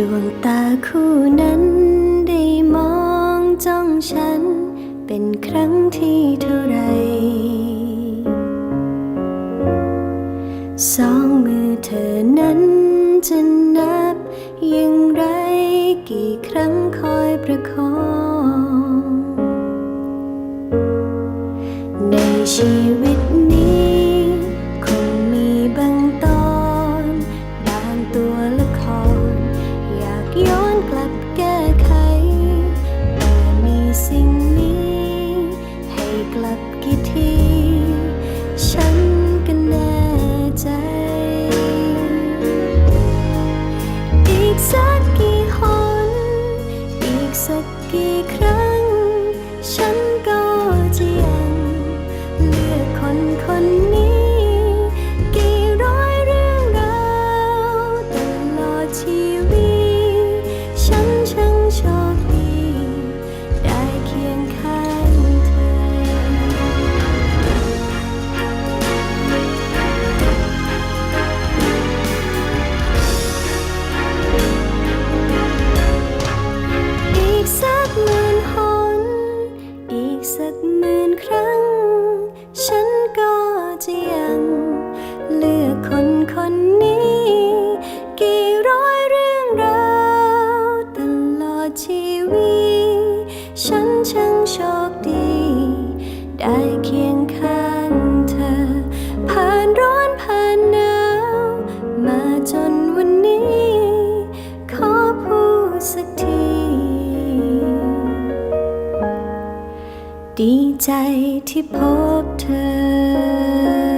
ดวงตาคู่นั้นได้มองจ้องฉัน เป็นครั้งที่เท่าไร สองมือเธอนั้นจะนับอย่างไรกี่ครั้งคอยประคอง ในชีวิต สักกี่ครั้ง ฉัน หมื่นครั้ง ฉันก็จะยัง เลือกคนคนนี้ กี่ร้อยเรื่องราวตลอดชีวิต ฉันช่างโชคดี ได้เคียง ดีใจที่พบเธอ